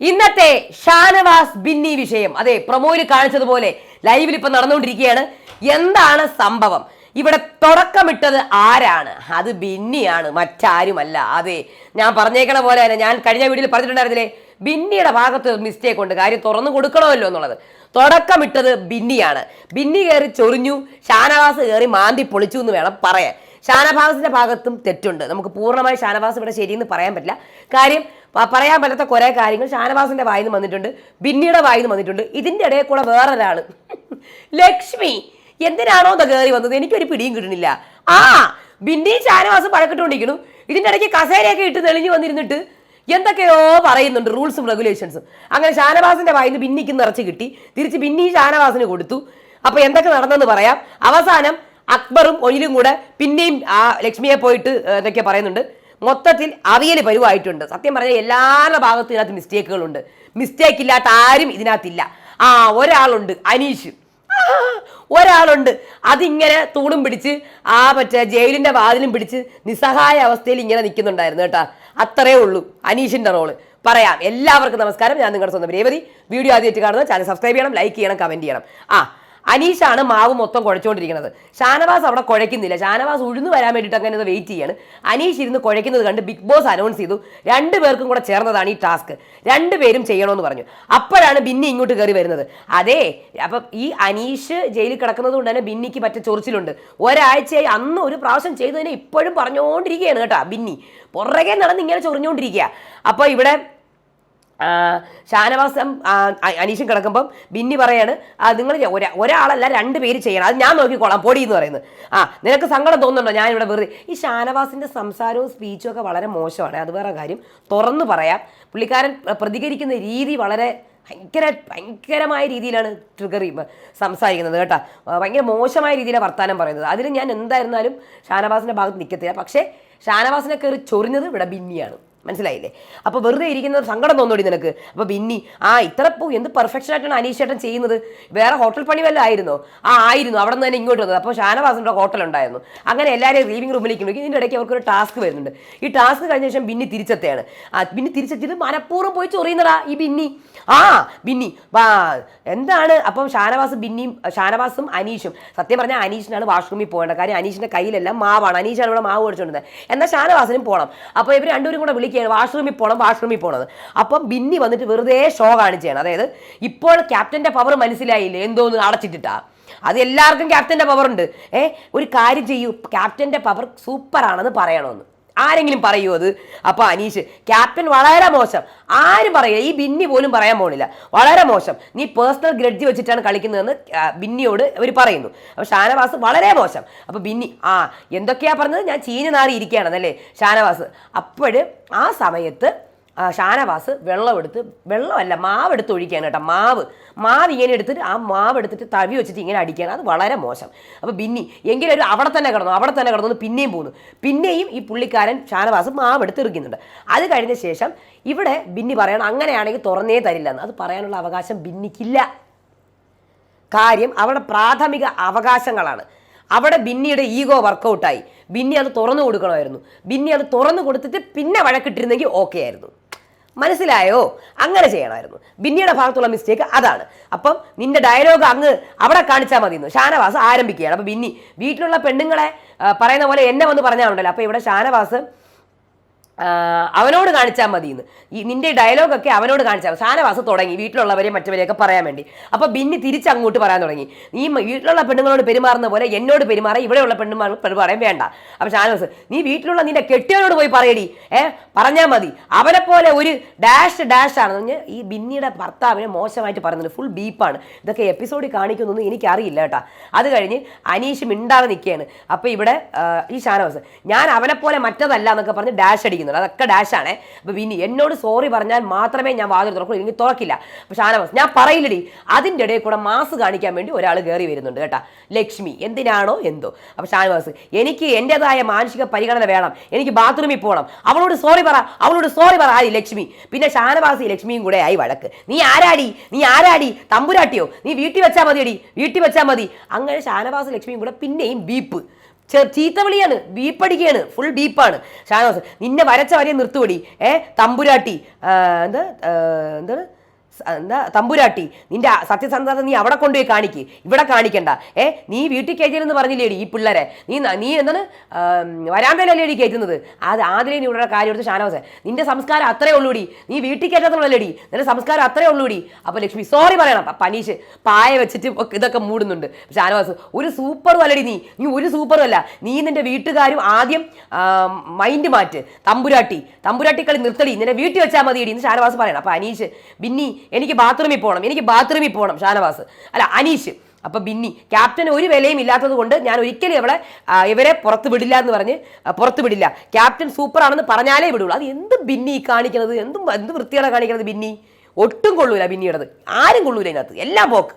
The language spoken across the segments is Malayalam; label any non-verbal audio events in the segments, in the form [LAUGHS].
ഇന്നത്തെ ഷാനവാസ് ബിന്നി വിഷയം. അതെ പ്രൊമോയിൽ കാണിച്ചതുപോലെ ലൈവിൽ ഇപ്പൊ നടന്നുകൊണ്ടിരിക്കുകയാണ്. എന്താണ് സംഭവം? ഇവിടെ തുടക്കമിട്ടത് ആരാണ്? അത് ബിന്നിയാണ് മറ്റാരുമല്ല. അതെ ഞാൻ പറഞ്ഞേക്കണ പോലെ തന്നെ ഞാൻ കഴിഞ്ഞ വീഡിയോയിൽ പറഞ്ഞിട്ടുണ്ടായിരുന്നില്ലേ? ബിന്നിയുടെ ഭാഗത്ത് മിസ്റ്റേക്ക് ഉണ്ട്. കാര്യം തുറന്നു കൊടുക്കണമല്ലോ എന്നുള്ളത്. തുടക്കമിട്ടത് ബിന്നിയാണ്. ബിന്നി കയറി ചൊറിഞ്ഞു ഷാനവാസ് കയറി മാന്തി പൊളിച്ചു എന്ന് വേണം പറയാൻ. ഷാനവാസിന്റെ ഭാഗത്തും തെറ്റുണ്ട്. നമുക്ക് പൂർണമായി ഷാനവാസ് ഇവിടെ ശരിയെന്ന് പറയാൻ പറ്റില്ല. കാര്യം പറയാൻ പറ്റാത്ത കുറെ കാര്യങ്ങൾ ഷാനവാസിന്റെ വായിന്ന് വന്നിട്ടുണ്ട് ബിന്നിയുടെ വായിന്ന് വന്നിട്ടുണ്ട്. ഇതിന്റെ ഇടയിൽ കൂടെ വേറൊരാൾ. [LAUGHS] ലക്ഷ്മി എന്തിനാണോ ഇത് കയറി വന്നത്? എനിക്കൊരു പിടിയും കിട്ടുന്നില്ല ആ ബിന്നിയും ഷാനവാസും പഴക്കിട്ടുകൊണ്ടിരിക്കുന്നു. ഇതിന്റെ ഇടയ്ക്ക് കസേരയൊക്കെ ഇട്ട് തെളിഞ്ഞു വന്നിരുന്നിട്ട് എന്തൊക്കെയോ പറയുന്നുണ്ട് റൂൾസും റെഗുലേഷൻസും അങ്ങനെ ഷാനവാസിന്റെ വായിന്ന് ബിന്നിക്ക് നിറച്ച് കിട്ടി. തിരിച്ച് ബിന്നി ഷാനവാസിന് കൊടുത്തു. അപ്പൊ എന്തൊക്കെ നടന്നെന്ന് പറയാം. അവസാനം അക്ബറും ഒഴിലും കൂടെ പിന്നെയും ആ ലക്ഷ്മിയെ പോയിട്ട് എന്തൊക്കെയാ പറയുന്നുണ്ട്. മൊത്തത്തിൽ അറിയൽ പരുവായിട്ടുണ്ട്. സത്യം പറഞ്ഞാൽ എല്ലാവരുടെ ഭാഗത്തും ഇതിനകത്ത് മിസ്റ്റേക്കുകളുണ്ട് മിസ്റ്റേക്ക് ഇല്ലാത്ത ആരും ഇതിനകത്തില്ല. ആ ഒരാളുണ്ട് അനീഷ്. ഒരാളുണ്ട്. അതിങ്ങനെ തൂണും പിടിച്ച് ആ മറ്റേ ജയിലിന്റെ വാതിലും പിടിച്ച് നിസ്സഹായ അവസ്ഥയിൽ ഇങ്ങനെ നിൽക്കുന്നുണ്ടായിരുന്നു കേട്ടാ. അത്രേ ഉള്ളൂ അനീഷിന്റെ റോൾ പറയാം. എല്ലാവർക്കും നമസ്കാരം. ഞാൻ നിങ്ങളുടെ സ്വന്തം രേവതി. വീഡിയോ ആദ്യമായിട്ട് കാണുന്നത് ചാനൽ സബ്സ്ക്രൈബ് ചെയ്യണം ലൈക്ക് ചെയ്യണം കമന്റ് ചെയ്യണം. ആ അനീഷാണ് മാവ് മൊത്തം കുഴച്ചുകൊണ്ടിരിക്കുന്നത്. ഷാനവാസ് അവിടെ കുഴയ്ക്കുന്നില്ല. ഷാനവാസ് ഉഴുന്നു വരാൻ വേണ്ടിയിട്ട് അങ്ങനെ വെയിറ്റ് ചെയ്യാണ്. അനീഷ് ഇരുന്ന് കുഴയ്ക്കുന്നത് കണ്ട് ബിഗ് ബോസ് അനൗൺസ് ചെയ്തു. രണ്ട് പേർക്കും കൂടെ ചേർന്നതാണ് ഈ ടാസ്ക് രണ്ടുപേരും ചെയ്യണമെന്ന് പറഞ്ഞു. അപ്പോഴാണ് ബിന്നി ഇങ്ങോട്ട് കയറി വരുന്നത്. അതെ അപ്പം ഈ അനീഷ് ജയിലിൽ കിടക്കുന്നത് കൊണ്ട് തന്നെ ബിന്നിക്ക് പറ്റ ചൊറിച്ചിലുണ്ട്. ഒരാഴ്ചയായി അന്ന് ഒരു പ്രാവശ്യം ചെയ്തതിനെ ഇപ്പോഴും പറഞ്ഞുകൊണ്ടിരിക്കുകയാണ് കേട്ടോ ബിന്നി. പുറകെ നടന്ന് ഇങ്ങനെ ചൊറിഞ്ഞുകൊണ്ടിരിക്കുക. അപ്പോൾ ഇവിടെ ഷാനവാസം ആ, അ- അനീഷും കിടക്കുമ്പം ബിന്നി പറയാണ് നിങ്ങൾ ഒരാളല്ല രണ്ട് പേര് ചെയ്യണം. അത് ഞാൻ നോക്കിക്കോളാം പൊടി എന്ന് പറയുന്നത്. ആ നിനക്ക് സങ്കടം തോന്നുന്നുണ്ടോ? ഞാൻ ഇവിടെ വെറുതെ ഈ ഷാനവാസിന്റെ സംസാരവും സ്പീച്ചും ഒക്കെ വളരെ മോശമാണ്. അത് വേറെ കാര്യം. തുറന്നു പറയാം. പുള്ളിക്കാരൻ പ്രതികരിക്കുന്ന രീതി വളരെ ഭയങ്കര ഭയങ്കരമായ രീതിയിലാണ് ട്രിഗർ സംസാരിക്കുന്നത് കേട്ടോ. ഭയങ്കര മോശമായ രീതിയിലാണ് വർത്താനം പറയുന്നത്. അതിൽ ഞാൻ എന്തായിരുന്നാലും ഷാനവാസിന്റെ ഭാഗത്ത് നിൽക്കത്തില്ല പക്ഷേ ഷാനവാസിനെ കയറി ചൊറിഞ്ഞത് ഇവിടെ ബിന്നിയാണ്. മനസ്സിലായില്ലേ? അപ്പോൾ വെറുതെ ഇരിക്കുന്നത് സങ്കടം തോന്നോടി നിനക്ക്. അപ്പോൾ ബിന്നി ആ ഇത്ര പോ എന്ത് പെർഫെക്ഷൻ ആയിട്ടാണ് അനീഷ് ചേട്ടൻ ചെയ്യുന്നത്? വേറെ ഹോട്ടൽ പണി വല്ല ആയിരുന്നോ? ആ ആയിരുന്നു. അവിടെ നിന്ന് തന്നെ ഇങ്ങോട്ട് വന്നത്. അപ്പോൾ ഷാനവാസിന്റെ ഹോട്ടൽ ഉണ്ടായിരുന്നു. അങ്ങനെ എല്ലാവരെയും ലീവിംഗ് റൂമിലേക്ക് വിളിക്കും ഇതിന്റെ ഇടയ്ക്ക് അവർക്കൊരു ടാസ്ക് വരുന്നുണ്ട്. ഈ ടാസ്ക് കഴിഞ്ഞ ശേഷം ബിന്നി തിരിച്ചെത്തുകയാണ്. ആ ബിന്നി തിരിച്ചെത്തിയത് മനഃപൂർവം പോയി ചൊറിയുന്നടാ ഈ ബിന്നി. ആ ബിന്നി. വാ എന്താണ്? അപ്പം ഷാനവാസ് ബിന്നിയും ഷാനവാസും അനീഷും. സത്യം പറഞ്ഞാൽ അനീഷിനാണ് വാഷ്റൂമിൽ പോകേണ്ടത്. കാര്യം അനീഷിന്റെ കയ്യിലെല്ലാം മാവാണ്. അനീഷാണ് ഇവിടെ മാവ് മേടിച്ചുകൊണ്ടിരുന്നത് എന്നാൽ ഷാനവാസിനും പോകണം അപ്പോൾ ഇവർ രണ്ടുപേരും കൂടെ വിളിക്കുകയാണ്. വാഷ്റൂമിൽ പോകണം വാഷ്റൂമിൽ പോകണത് അപ്പം ബിന്നി വന്നിട്ട് വെറുതെ ഷോ കാണിച്ചാണ് അതായത് ഇപ്പോൾ ക്യാപ്റ്റന്റെ പവർ മനസ്സിലായില്ലേ? എന്തോന്ന് അടച്ചിട്ടിട്ടാ. അത് എല്ലാവർക്കും ക്യാപ്റ്റന്റെ പവർ ഉണ്ട്. ഒരു കാര്യം ചെയ്യൂ. ക്യാപ്റ്റന്റെ പവർ സൂപ്പറാണെന്ന് പറയണമെന്ന് ആരെങ്കിലും പറയുമോ അത്. അപ്പൊ അനീഷ് ക്യാപ്റ്റൻ വളരെ മോശം. ആരും പറയില്ല. ഈ ബിന്നി പോലും പറയാൻ പോണില്ല. വളരെ മോശം. നീ പേഴ്സണൽ ഗ്രഡ്ജ് വെച്ചിട്ടാണ് കളിക്കുന്നതെന്ന് ബിന്നിയോട് അവർ പറയുന്നു. അപ്പൊ ഷാനവാസ് വളരെ മോശം. അപ്പൊ ബിന്നി ആ എന്തൊക്കെയാ പറഞ്ഞത്? ഞാൻ ചീഞ്ഞു നാറി ഇരിക്കുകയാണെന്നല്ലേ ഷാനവാസ് അപ്പോഴ് ആ സമയത്ത് ഷാനവാസ് വെള്ളമെടുത്ത് വെള്ളമല്ല മാവ് എടുത്ത് ഒഴിക്കുകയാണ് കേട്ടോ മാവ്. മാവ് ഇങ്ങനെ എടുത്തിട്ട് ആ മാവ് എടുത്തിട്ട് തവി വെച്ചിട്ട് ഇങ്ങനെ അടിക്കുകയാണ്. അത് വളരെ മോശം. അപ്പോൾ ബിന്നി എങ്കിലും ഒരു അവിടെ തന്നെ കിടന്നു അവിടെ തന്നെ കിടന്നു പിന്നെയും പോകുന്നു. പിന്നെയും ഈ പുള്ളിക്കാരൻ ഷാനവാസ് മാവ് എടുത്ത് എറിക്കുന്നുണ്ട് അത് കഴിഞ്ഞ ശേഷം ഇവിടെ ബിന്നി പറയണം അങ്ങനെയാണെങ്കിൽ തുറന്നേ തരില്ല എന്ന്. അത് പറയാനുള്ള അവകാശം ബിന്നിക്കില്ല. കാര്യം അവിടെ പ്രാഥമിക അവകാശങ്ങളാണ്. അവിടെ ബിന്നിയുടെ ഈഗോ വർക്കൗട്ടായി. ബിന്നി അത് തുറന്നു കൊടുക്കണമായിരുന്നു. ബിന്നി അത് തുറന്നു കൊടുത്തിട്ട് പിന്നെ വഴക്കിട്ടിരുന്നെങ്കിൽ ഓക്കെ ആയിരുന്നു. മനസ്സിലായോ? അങ്ങനെ ചെയ്യണമായിരുന്നു. ബിന്നിയുടെ ഭാഗത്തുള്ള മിസ്റ്റേക്ക് അതാണ്. അപ്പം നിന്റെ ഡയലോഗ് അങ്ങ് അവിടെ കാണിച്ചാൽ മതി എന്ന് ഷാനവാസ് ആരംഭിക്കുകയാണ്. അപ്പം ബിന്നി വീട്ടിലുള്ള പെണ്ണുങ്ങളെ പറയുന്ന പോലെ എന്നെ വന്ന് പറഞ്ഞാൽ ഉണ്ടല്ലോ. അപ്പം ഇവിടെ ഷാനവാസ് അവനോട് കാണിച്ചാൽ മതി എന്ന് ഈ നിന്റെ ഡയലോഗൊക്കെ അവനോട് കാണിച്ചാൽ മതി. ഷാനവാസ് തുടങ്ങി. വീട്ടിലുള്ളവരെ മറ്റവരെയൊക്കെ പറയാൻ വേണ്ടി. അപ്പോൾ ബിന്നി തിരിച്ചങ്ങോട്ട് പറയാൻ തുടങ്ങി. നീ വീട്ടിലുള്ള പെണ്ണുങ്ങളോട് പെരുമാറുന്ന പോലെ എന്നോട് പെരുമാറി ഇവിടെയുള്ള പെണ്ണുമാർ പെരുമാറാൻ വേണ്ട. അപ്പൊ ഷാനവാസ് നീ വീട്ടിലുള്ള നിന്റെ കെട്ടിയവനോട് പോയി പറയടി. ഏ പറഞ്ഞാൽ മതി. അവനെ പോലെ ഒരു ഡാഷ് ഡാഷ് ആണെന്ന് പറഞ്ഞ് ഈ ബിന്നിയുടെ ഭർത്താവിനെ മോശമായിട്ട് പറയുന്നുണ്ട്. ഫുൾ ബീപ്പാണ്. ഇതൊക്കെ എപ്പിസോഡിൽ കാണിക്കുന്നൊന്നും എനിക്കറിയില്ല കേട്ടാ. അത് കഴിഞ്ഞ് അനീഷ് മിണ്ടാതെ നിൽക്കുകയാണ് അപ്പോൾ ഇവിടെ ഈ ഷാനവാസ് ഞാൻ അവനെ പോലെ മറ്റതല്ല എന്നൊക്കെ പറഞ്ഞ് ഡാഷ് അടിക്കുന്നുണ്ട് അതൊക്കെ ഡാഷ് ആണ്. അപ്പൊ ബിന്നി എന്നോട് സോറി പറഞ്ഞാൽ മാത്രമേ ഞാൻ വാതിൽ തുറക്കൂ എനിക്ക് തുറക്കില്ല. പക്ഷെ ഷാനവാസ് ഞാൻ പറയില്ലടി. അതിന്റെ ഇടയിൽ കൂടെ മാസ് കാണിക്കാൻ വേണ്ടി ഒരാൾ കയറി വരുന്നുണ്ട് കേട്ടാ. ലക്ഷ്മി എന്തിനാണോ എന്തോ. അപ്പോൾ ഷാനവാസ് എനിക്ക് എന്റെതായ മാനസിക പരിഗണന വേണം. എനിക്ക് ബാത്റൂമിൽ പോകണം അവളോട് സോറി പറ. അവളോട് സോറി പറ. ആയി ലക്ഷ്മി. പിന്നെ ഷാനവാസി ലക്ഷ്മിയും കൂടെ ആയി വഴക്ക്. നീ ആരാടി? നീ ആരാടി? തമ്പുരാട്ടിയോ? നീ വീട്ടിൽ വെച്ചാൽ മതിയടി. വീട്ടിൽ വെച്ചാൽ മതി. അങ്ങനെ ഷാനവാസ് ലക്ഷ്മിയും കൂടെ പിന്നെയും ബീപ്പ് ചെ- ചീത്തവിളിയാണ് ബീപ്പടിക്കുകയാണ് ഫുൾ ബീപ്പാണ്. ഷാനവാസ് നിന്നെ വരച്ച വരെ നിർത്തുപടി ഏ? തമ്പുരാട്ടി. എന്താ? എന്താണ്? എന്താ തമ്പുരാട്ടി നിന്റെ സത്യസന്ധത നീ അവിടെ കൊണ്ടുപോയി കാണിക്ക്. ഇവിടെ കാണിക്കണ്ട. ഏ നീ വീട്ടിൽ കയറ്റിയെന്ന് പറഞ്ഞില്ലേടി ഈ പിള്ളേരെ. നീ നീ എന്താണ് വരാന്തയിലല്ലേടി കയറ്റുന്നത്? അത് ആദ്യമേ നീ ഇവിടെ കാര്യം എടുത്ത് ഷാനവാസെ നിന്റെ സംസ്കാരം അത്രേ ഉള്ളൂടി. നീ വീട്ടിൽ കയറ്റത്തുള്ളല്ലേടി നിന്റെ സംസ്കാരം അത്രേ ഉള്ളൂടി. അപ്പോൾ ലക്ഷ്മി സോറി പറയണം. പനീഷ് പായ വെച്ചിട്ട് ഇതൊക്കെ മൂടുന്നുണ്ട്. ഷാനവാസ് ഒരു സൂപ്പറും അല്ലടി നീ. നീ ഒരു സൂപ്പറും അല്ല. നീ നിന്റെ വീട്ടുകാരും ആദ്യം മൈൻഡ് മാറ്റ്. തമ്പുരാട്ടി തമ്പുരാട്ടി കളി നിർത്തടി. നിന്റെ വീട്ടിൽ വെച്ചാൽ മതിയടി. എന്ന് ഷാനവാസ് പറയണം. അപ്പൊ അനീഷ് ബിന്നി എനിക്ക് ബാത്റൂമിൽ പോകണം എനിക്ക് ബാത്റൂമിൽ പോകണം ഷാനവാസ്. അല്ല അനീഷ്. അപ്പൊ ബിന്നി ക്യാപ്റ്റന് ഒരു വിലയും ഇല്ലാത്തത് കൊണ്ട് ഞാൻ ഒരിക്കലും ഇവളെ ഇവരെ പുറത്ത് വിടില്ല എന്ന് പറഞ്ഞ് പുറത്ത് വിടില്ല. ക്യാപ്റ്റൻ സൂപ്പർ ആണെന്ന് പറഞ്ഞാലേ വിടുള്ളൂ. അത് എന്ത് ബിന്നി കാണിക്കണത്? എന്തും എന്ത് വൃത്തിയാണ് കാണിക്കുന്നത് ബിന്നി? ഒട്ടും കൊള്ളൂല ബിന്നിയുടേത്. ആരും കൊള്ളൂല ഇതിനകത്ത്. എല്ലാം പോക്ക്.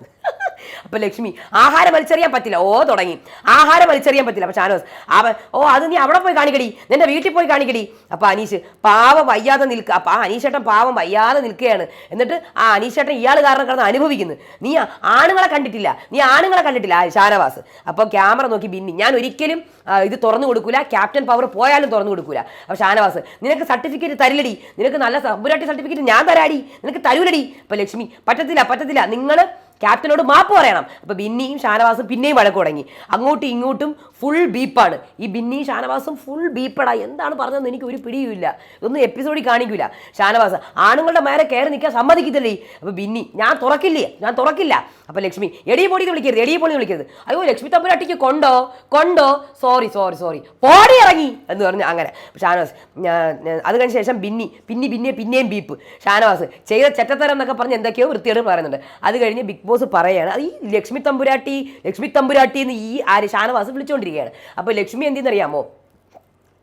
അപ്പൊ ലക്ഷ്മി ആഹാരം വലിച്ചെറിയാൻ പറ്റില്ല. ഓ തുടങ്ങി. ആഹാരം വലിച്ചെറിയാൻ പറ്റില്ല. അപ്പൊ ഷാനോസ് അവൻ ഓ അത് നീ അവിടെ പോയി കാണിക്കടി. നിന്റെ വീട്ടിൽ പോയി കാണിക്കടി. അപ്പൊ അനീഷ് പാവം വയ്യാതെ നിൽക്കുക അപ്പൊ ആ അനീഷേട്ടൻ പാവം വയ്യാതെ നിൽക്കുകയാണ്. എന്നിട്ട് ആ അനീഷേട്ടൻ ഇയാൾ കാരണം കിടന്ന് അനുഭവിക്കുന്നു. നീ ആണുങ്ങളെ കണ്ടിട്ടില്ല. നീ ആണുങ്ങളെ കണ്ടിട്ടില്ല ആ ഷാനവാസ്. അപ്പൊ ക്യാമറ നോക്കി ബിന്നി ഞാൻ ഒരിക്കലും ഇത് തുറന്നു കൊടുക്കൂല. ക്യാപ്റ്റൻ പവർ പോയാലും തുറന്നു കൊടുക്കൂല. അപ്പൊ ഷാനവാസ് നിനക്ക് സർട്ടിഫിക്കറ്റ് തരില്ലടി. നിനക്ക് നല്ല സമ്പുരാട്ടി സർട്ടിഫിക്കറ്റ് ഞാൻ തരാടി. നിനക്ക് തരൂലടി. അപ്പൊ ലക്ഷ്മി പറ്റത്തില്ല പറ്റത്തില്ല. നിങ്ങൾ ക്യാപ്റ്റനോട് മാപ്പ് പറയണം. അപ്പൊ ബിന്നിയും ഷാനവാസും പിന്നെയും വഴക്ക് തുടങ്ങി. അങ്ങോട്ടും ഇങ്ങോട്ടും ഫുൾ ബീപ്പാണ് ഈ ബിന്നിയും ഷാനവാസും ഫുൾ ബീപ്പടാ എന്താണ് പറഞ്ഞതെന്ന് എനിക്ക് ഒരു പിടിയുമില്ല. ഒന്നും എപ്പിസോഡിൽ കാണിക്കില്ല ഷാനവാസ് ആണുങ്ങളുടെ മേലെ കയറി നിൽക്കാൻ സമ്മതിക്കത്തില്ലേ? അപ്പൊ ബിന്നി ഞാൻ തുറക്കില്ലേ? ഞാൻ തുറക്കില്ല. അപ്പൊ ലക്ഷ്മി എടി പൊടി വിളിക്കരുത് എടി പൊളി വിളിക്കരുത്. അയ്യോ ലക്ഷ്മി തമ്പുരാട്ടിക്ക് കൊണ്ടോ? കൊണ്ടോ? സോറി സോറി സോറി പോടി ഇറങ്ങി എന്ന് പറഞ്ഞു അങ്ങനെ. ഷാനവാസ് അത് കഴിഞ്ഞ ശേഷം ബിന്നി പിന്നി പിന്നെ പിന്നെയും ബീപ്പ് ഷാനവാസ് ചെയ്ത ചെറ്റത്തരം എന്നൊക്കെ പറഞ്ഞ് എന്തൊക്കെയോ വൃത്തിയോട് പറയുന്നുണ്ട്. അത് കഴിഞ്ഞ് ബിഗ് ബോസ് പറയുകയാണ് ഈ ലക്ഷ്മി തമ്പുരാട്ടി ലക്ഷ്മി തമ്പുരാട്ടി എന്ന് ഈ ആര് ഷാനവാസ് വിളിച്ചുകൊണ്ടിരിക്കുകയാണ് അപ്പോൾ ലക്ഷ്മി എന്തെന്നറിയാമോ?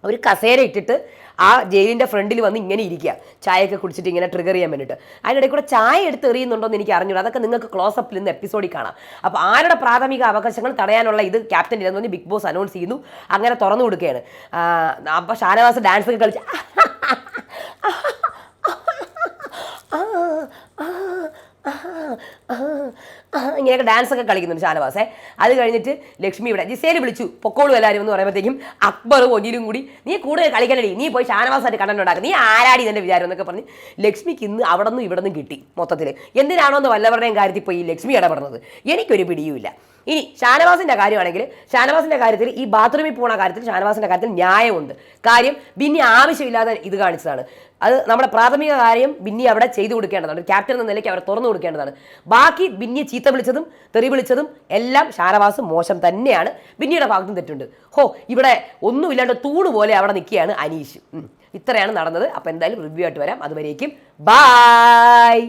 ഒരു കസേര ഇട്ടിട്ട് ആ ജയിലിന്റെ ഫ്രണ്ടിൽ വന്ന് ഇങ്ങനെ ഇരിക്കുക. ചായയൊക്കെ കുടിച്ചിട്ട് ഇങ്ങനെ ട്രിഗർ ചെയ്യാൻ വേണ്ടിയിട്ട്. അതിനിടയിൽ കൂടെ ചായ എടുത്ത് എറിയുന്നുണ്ടോ എന്ന് എനിക്ക് അറിഞ്ഞൂടും. അതൊക്കെ നിങ്ങൾക്ക് ക്ലോസപ്പിൽ നിന്ന് എപ്പിസോഡിൽ കാണാം. അപ്പോൾ ആരുടെ പ്രാഥമിക അവകാശങ്ങൾ തടയാനുള്ള ഇത് ക്യാപ്റ്റൻ ഇല്ലെന്ന് പറഞ്ഞ് ബിഗ് ബോസ് അനൗൺസ് ചെയ്യുന്നു. അങ്ങനെ തുറന്നു കൊടുക്കുകയാണ്. അപ്പോൾ ഷാനവാസ് ഡാൻസ് ഒക്കെ കളിച്ച് ഇങ്ങനെയൊക്കെ ഡാൻസ് ഒക്കെ കളിക്കുന്നുണ്ട് ഷാനവാസേ. അത് കഴിഞ്ഞിട്ട് ലക്ഷ്മി ഇവിടെ ജിസേൽ വിളിച്ചു പൊക്കോളൂ എല്ലാവരും എന്ന് പറയുമ്പോഴത്തേക്കും അക്ബർ ഒന്നിലും കൂടി നീ കൂടുതൽ കളിക്കണടി നീ പോയി ഷാനവാസായിട്ട് കണ്ടന്റ് ഉണ്ടാക്കും നീ ആരാടി എന്നെ വിചാരം? എന്നൊക്കെ പറഞ്ഞ് ലക്ഷ്മിക്ക് ഇന്ന് അവിടെ നിന്നും ഇവിടെ നിന്നും കിട്ടി മൊത്തത്തിൽ എന്തിനാണോ എന്ന് വല്ലവരുടെയും കാര്യത്തിൽ പോയി ലക്ഷ്മി ഇടപെടുന്നത്? എനിക്കൊരു പിടിയുമില്ല. ഇനി ഷാനവാസിന്റെ കാര്യമാണെങ്കിൽ ഷാനവാസിന്റെ കാര്യത്തിൽ ഈ ബാത്റൂമിൽ പോണ കാര്യത്തിൽ ഷാനവാസിന്റെ കാര്യത്തിൽ ന്യായമുണ്ട്. കാര്യം പിന്നെ ആവശ്യമില്ലാതെ ഇത് കാണിച്ചതാണ്. അത് നമ്മുടെ പ്രാഥമിക കാര്യം ബിന്നി അവിടെ ചെയ്തു കൊടുക്കേണ്ടതാണ്. ക്യാപ്റ്റൻ എന്ന നിലയ്ക്ക് അവർ തുറന്നു കൊടുക്കേണ്ടതാണ്. ബാക്കി ബിന്നി ചീത്ത വിളിച്ചതും തെറി വിളിച്ചതും എല്ലാം ഷാനവാസ് മോശം തന്നെയാണ്. ബിന്നിയുടെ ഭാഗത്തും തെറ്റുണ്ട്. ഹോ ഇവിടെ ഒന്നുമില്ലാണ്ട് തൂണ് പോലെ അവിടെ നിൽക്കുകയാണ് അനീഷ്. ഇത്രയാണ് നടന്നത്. അപ്പോൾ എന്തായാലും റിവ്യൂ ആയിട്ട് വരാം. അതുവരേക്കും ബായ്